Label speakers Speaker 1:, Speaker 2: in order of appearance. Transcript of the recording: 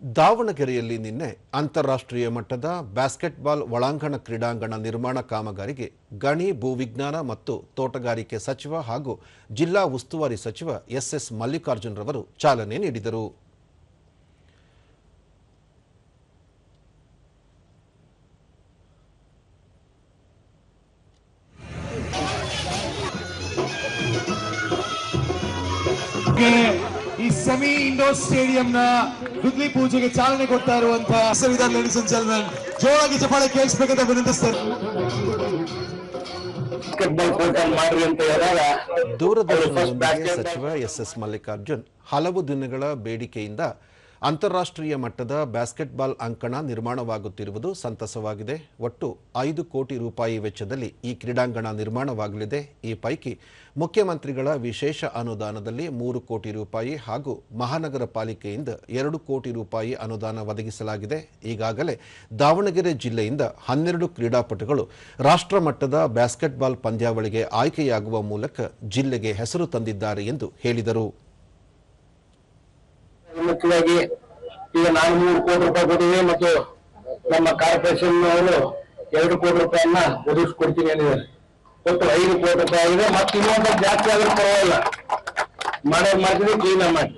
Speaker 1: ದಾವಣಗೆರೆಯಲ್ಲಿ ನಿನ್ನೆ ಅಂತಾರಾಷ್ಟ್ರೀಯ ಮಟ್ಟದ ಬ್ಯಾಸ್ಕೆಟ್ಬಾಲ್ ಒಳಾಂಗಣ ಕ್ರೀಡಾಂಗಣ ನಿರ್ಮಾಣ ಕಾಮಗಾರಿಗೆ ಗಣಿ, ಭೂವಿಜ್ಞಾನ ಮತ್ತು ತೋಟಗಾರಿಕೆ ಸಚಿವ ಹಾಗೂ ಜಿಲ್ಲಾ ಉಸ್ತುವಾರಿ ಸಚಿವ ಎಸ್ಎಸ್ ಮಲ್ಲಿಕಾರ್ಜುನ್ ರವರು ಚಾಲನೆ ನೀಡಿದರು.
Speaker 2: ಈ ಸೆಮಿ ಇಂಡೋರ್ ಸ್ಟೇಡಿಯಂ ನ ಗುದ್ಲಿ ಪೂಜೆಗೆ ಚಾಲನೆ ಕೊಡ್ತಾ ಇರುವಂತಹ ಸಂವಿಧಾನ ಲೇಡೀಸ್ ಅಂಡ್ ಜೆಂಟಲ್ಮೆನ್ ಜೋರಾಗಿ ಚಪಾಳೆ ಕೇಳಿಸ್ಬೇಕಂತ ವಿನಂತಿಸ್ತಾರೆ
Speaker 1: ದೂರದರ್ಶನ ಸಚಿವ ಎಸ್ ಎಸ್ ಮಲ್ಲಿಕಾರ್ಜುನ್ ಹಲವು ದಿನಗಳ ಬೇಡಿಕೆಯಿಂದ ಅಂತಾರಾಷ್ಟ್ರೀಯ ಮಟ್ಟದ ಬ್ಯಾಸ್ಕೆಟ್ಬಾಲ್ ಅಂಕಣ ನಿರ್ಮಾಣವಾಗುತ್ತಿರುವುದು ಸಂತಸವಾಗಿದೆ. ಒಟ್ಟು ಐದು ಕೋಟಿ ರೂಪಾಯಿ ವೆಚ್ಚದಲ್ಲಿ ಈ ಕ್ರೀಡಾಂಗಣ ನಿರ್ಮಾಣವಾಗಲಿದೆ. ಈ ಪೈಕಿ ಮುಖ್ಯಮಂತ್ರಿಗಳ ವಿಶೇಷ ಅನುದಾನದಲ್ಲಿ ಮೂರು ಕೋಟಿ ರೂಪಾಯಿ ಹಾಗೂ ಮಹಾನಗರ ಪಾಲಿಕೆಯಿಂದ ಎರಡು ಕೋಟಿ ರೂಪಾಯಿ ಅನುದಾನ ಒದಗಿಸಲಾಗಿದೆ. ಈಗಾಗಲೇ ದಾವಣಗೆರೆ ಜಿಲ್ಲೆಯಿಂದ ಹನ್ನೆರಡು ಕ್ರೀಡಾಪಟುಗಳು ರಾಷ್ಟ್ರ ಮಟ್ಟದ ಬ್ಯಾಸ್ಕೆಟ್ಬಾಲ್ ಪಂದ್ಯಾವಳಿಗೆ ಆಯ್ಕೆಯಾಗುವ ಮೂಲಕ ಜಿಲ್ಲೆಗೆ ಹೆಸರು ತಂದಿದ್ದಾರೆ ಎಂದು ಹೇಳಿದರು.
Speaker 3: ಮುಖ್ಯವಾಗಿ ಈಗ ನಾನು ಮೂರು ಕೋಟಿ ರೂಪಾಯಿ ಕೊಡ್ತೀವಿ ಮತ್ತು ನಮ್ಮ ಕಾರ್ಪೊರೇಷನ್ ಅವರು ಎರಡು ಕೋಟಿ ರೂಪಾಯಿಯನ್ನ ಒದಗಿಸ್ಕೊಡ್ತೀನಿ ಅಂದಿದ್ದಾರೆ. ಒಟ್ಟು ಐದು ಕೋಟಿ ರೂಪಾಯಿ ಆಗಿದೆ. ಮತ್ತೆ ಇನ್ನೊಂದು ಜಾಸ್ತಿ ಆದ್ರೂ ಪರವಾಗಿಲ್ಲ. ಮಾಡೋದು ಮಾಡ್ತೀನಿ ಕ್ಲೀನ್ ಮಾಡಿ